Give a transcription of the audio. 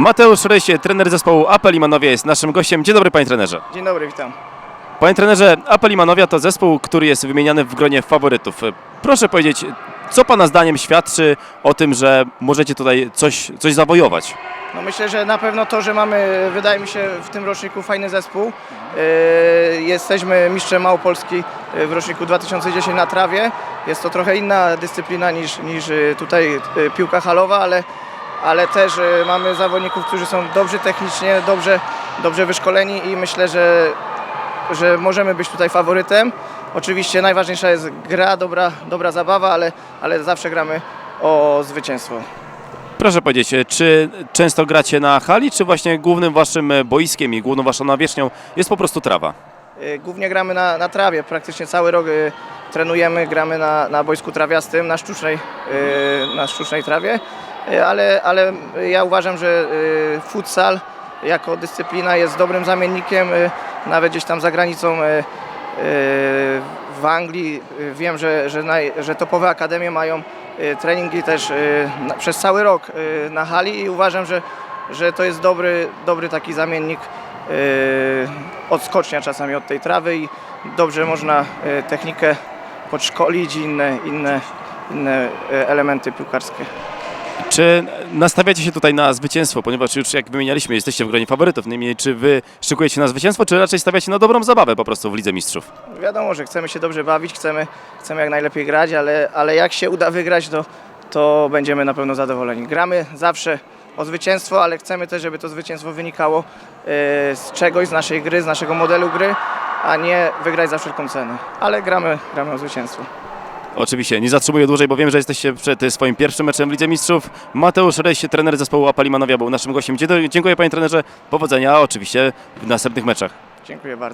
Mateusz Ryś, trener zespołu Apel Imanowia jest naszym gościem. Dzień dobry panie trenerze. Dzień dobry, witam. Panie trenerze, Apel Imanowia to zespół, który jest wymieniany w gronie faworytów. Proszę powiedzieć, co pana zdaniem świadczy o tym, że możecie tutaj coś, coś zawojować? No myślę, że na pewno to, że mamy, wydaje mi się, w tym roczniku fajny zespół. Yy, jesteśmy mistrzem Małopolski yy, w roczniku 2010 na trawie. Jest to trochę inna dyscyplina niż, niż yy, tutaj piłka halowa, ale, ale też yy, mamy zawodników, którzy są dobrzy technicznie, dobrze, dobrze wyszkoleni i myślę, że, że możemy być tutaj faworytem. Oczywiście najważniejsza jest gra, dobra, dobra zabawa, ale, ale zawsze gramy o zwycięstwo. Proszę powiedzieć, czy często gracie na hali, czy właśnie głównym waszym boiskiem i główną waszą nawierzchnią jest po prostu trawa? Y, Głównie gramy na, na trawie, praktycznie cały rok y, trenujemy, gramy na, na boisku trawiastym, na sztucznej, y, na sztucznej trawie, y, ale, ale ja uważam, że y, futsal jako dyscyplina jest dobrym zamiennikiem, nawet gdzieś tam za granicą w Anglii. Wiem, że, że, że topowe akademie mają treningi też przez cały rok na hali i uważam, że, że to jest dobry, dobry taki zamiennik odskocznia czasami od tej trawy i dobrze można technikę podszkolić i inne, inne, inne yy, elementy piłkarskie. Czy nastawiacie się tutaj na zwycięstwo, ponieważ już jak wymienialiśmy, jesteście w gronie faworytów, niemniej czy wy szykujecie się na zwycięstwo, czy raczej stawiacie na dobrą zabawę po prostu w Lidze Mistrzów? Wiadomo, że chcemy się dobrze bawić, chcemy, chcemy jak najlepiej grać, ale, ale jak się uda wygrać, to, to będziemy na pewno zadowoleni. Gramy zawsze o zwycięstwo, ale chcemy też, żeby to zwycięstwo wynikało yy, z czegoś, z naszej gry, z naszego modelu gry, a nie wygrać za wszelką cenę. Ale gramy, gramy o zwycięstwo. Oczywiście, nie zatrzymuję dłużej, bo wiem, że jesteście przed swoim pierwszym meczem w Lidze Mistrzów. Mateusz Rejś, trener zespołu Apalimanowia był naszym gościem. Dziękuję panie trenerze, powodzenia oczywiście w następnych meczach. Dziękuję bardzo.